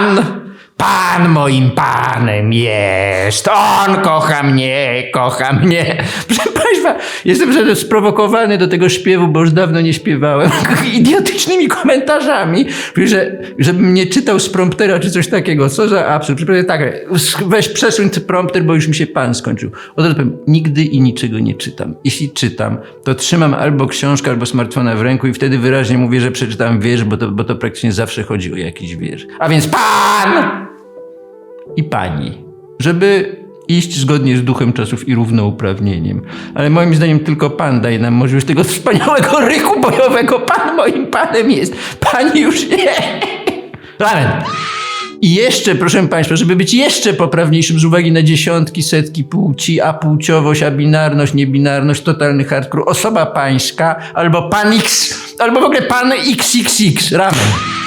pan, pan moim panem jest. On kocha mnie, kocha mnie. Proszę Państwa, jestem sprowokowany do tego śpiewu, bo już dawno nie śpiewałem. Idiotycznymi komentarzami, że, żebym nie czytał z promptera czy coś takiego. Co za absurd. Tak, weź przesuń prompter, bo już mi się pan skończył. Od razu powiem, nigdy i niczego nie czytam. Jeśli czytam, to trzymam albo książkę, albo smartfona w ręku i wtedy wyraźnie mówię, że przeczytałem wiersz, bo to, bo to praktycznie zawsze chodzi o jakiś wiersz. A więc pan i pani, żeby iść zgodnie z duchem czasów i równouprawnieniem. Ale moim zdaniem tylko pan daje nam możliwość tego wspaniałego ryku bojowego. Pan moim panem jest, pani już nie. Amen. I jeszcze, proszę Państwa, żeby być jeszcze poprawniejszym z uwagi na dziesiątki, setki płci, apłciowość, abinarność, niebinarność, totalny hardcore, osoba pańska, albo pan X, albo w ogóle pan XXX, ramen.